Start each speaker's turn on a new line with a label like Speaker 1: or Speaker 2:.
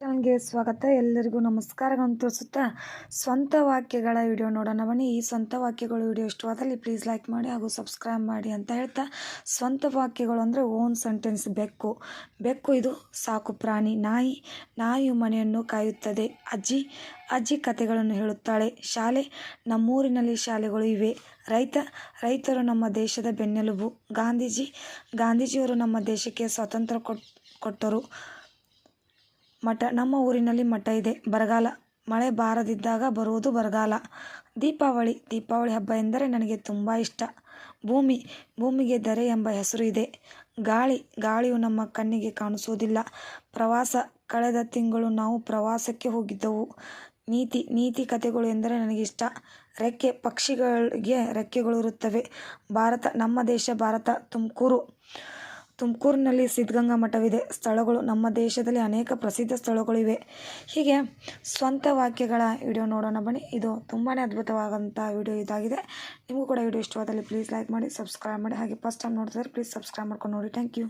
Speaker 1: ಚಾನಲ್ಗೆ ಸ್ವಾಗತ. ಎಲ್ಲರಿಗೂ ನಮಸ್ಕಾರಗಳನ್ನು ತೋರಿಸುತ್ತಾ ಸ್ವಂತ ವಾಕ್ಯಗಳ ವಿಡಿಯೋ ನೋಡೋಣ ಬನ್ನಿ. ಈ ಸ್ವಂತ ವಾಕ್ಯಗಳು ವಿಡಿಯೋ ಇಷ್ಟವಾದಲ್ಲಿ ಪ್ಲೀಸ್ ಲೈಕ್ ಮಾಡಿ ಹಾಗೂ ಸಬ್ಸ್ಕ್ರೈಬ್ ಮಾಡಿ ಅಂತ ಹೇಳ್ತಾ ಸ್ವಂತ ವಾಕ್ಯಗಳು ಅಂದರೆ ಓನ್ ಸೆಂಟೆನ್ಸ್ ಬೆಕ್ಕು. ಬೆಕ್ಕು ಇದು ಸಾಕು ಪ್ರಾಣಿ, ನಾಯಿ. ನಾಯಿ ಮನೆಯನ್ನು ಕಾಯುತ್ತದೆ. ಅಜ್ಜಿ ಅಜ್ಜಿ ಕಥೆಗಳನ್ನು ಹೇಳುತ್ತಾಳೆ. ಶಾಲೆ, ನಮ್ಮೂರಿನಲ್ಲಿ ಶಾಲೆಗಳು ಇವೆ. ರೈತ, ರೈತರು ನಮ್ಮ ದೇಶದ ಬೆನ್ನೆಲುಬು. ಗಾಂಧೀಜಿ, ಗಾಂಧೀಜಿಯವರು ನಮ್ಮ ದೇಶಕ್ಕೆ ಸ್ವಾತಂತ್ರ್ಯ ಕೊಟ್, ಕೊಟ್ಟರು. ಮಠ. ನಮ್ಮ ಊರಿನಲ್ಲಿ ಮಠ ಇದೆ. ಬರಗಾಲ. ಮಳೆ ಬಾರದಿದ್ದಾಗ ಬರುವುದು ಬರಗಾಲ. ದೀಪಾವಳಿ. ದೀಪಾವಳಿ ಹಬ್ಬ ಎಂದರೆ ನನಗೆ ತುಂಬ ಇಷ್ಟ. ಭೂಮಿ. ಭೂಮಿಗೆ ಧರೆ ಎಂಬ ಹೆಸರು ಇದೆ. ಗಾಳಿ. ಗಾಳಿಯು ನಮ್ಮ ಕಣ್ಣಿಗೆ ಕಾಣಿಸುವುದಿಲ್ಲ. ಪ್ರವಾಸ. ಕಳೆದ ತಿಂಗಳು ನಾವು ಪ್ರವಾಸಕ್ಕೆ ಹೋಗಿದ್ದೆವು. ನೀತಿ. ನೀತಿ ಕಥೆಗಳು ಎಂದರೆ ನನಗಿಷ್ಟ ರೆಕ್ಕೆ. ಪಕ್ಷಿಗಳಿಗೆ ರೆಕ್ಕೆಗಳು ಇರುತ್ತವೆ. ಭಾರತ. ನಮ್ಮ ದೇಶ ಭಾರತ. ತುಮಕೂರು. ತುಮಕೂರಿನಲ್ಲಿ ಸಿದ್ಧಗಂಗಾ ಮಠವಿದೆ. ಸ್ಥಳಗಳು ನಮ್ಮ ದೇಶದಲ್ಲಿ ಅನೇಕ ಪ್ರಸಿದ್ಧ ಸ್ಥಳಗಳಿವೆ. ಹೀಗೆ ಸ್ವಂತ ವಾಕ್ಯಗಳ ವಿಡಿಯೋ ನೋಡೋಣ ಬನ್ನಿ. ಇದು ತುಂಬಾ ಅದ್ಭುತವಾದಂಥ ವಿಡಿಯೋ ಇದಾಗಿದೆ. ನಿಮಗೂ ಕೂಡ ವಿಡಿಯೋ ಇಷ್ಟವಾದಲ್ಲಿ ಪ್ಲೀಸ್ ಲೈಕ್ ಮಾಡಿ ಸಬ್ಸ್ಕ್ರೈಬ್ ಮಾಡಿ. ಹಾಗೆ ಫಸ್ಟ್ ಟೈಮ್ ನೋಡ್ತಿದ್ರೆ ಪ್ಲೀಸ್ ಸಬ್ಸ್ಕ್ರೈಬ್ ಮಾಡ್ಕೊಂಡು ನೋಡಿ. Thank you